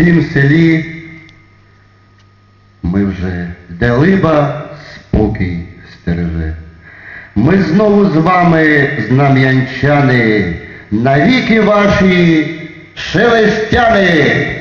цім селі ми вже де либа спокій стереже. Ми знову з вами, знам'янчани, навіки ваші шелестяни.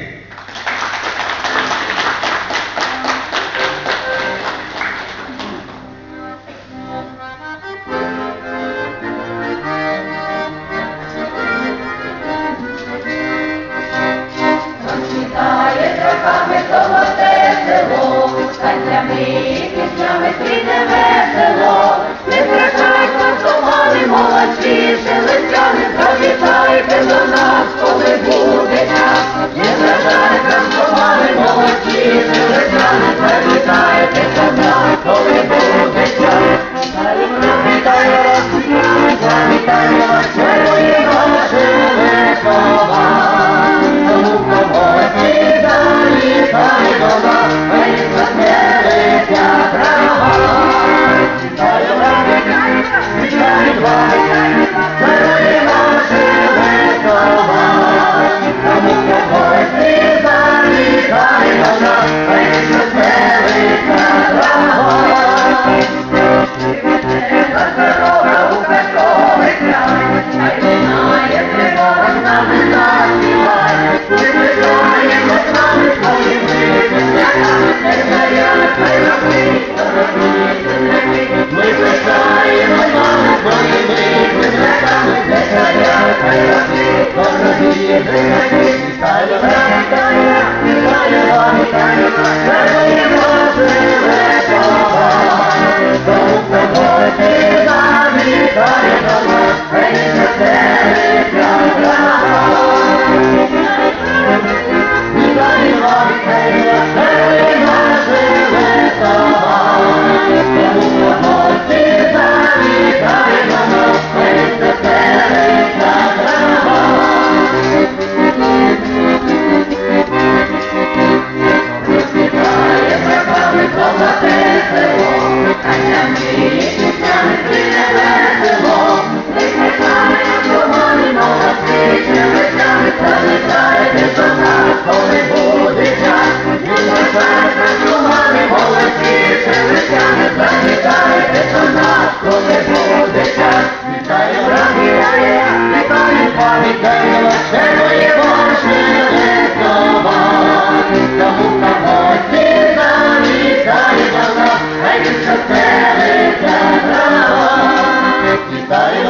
Hare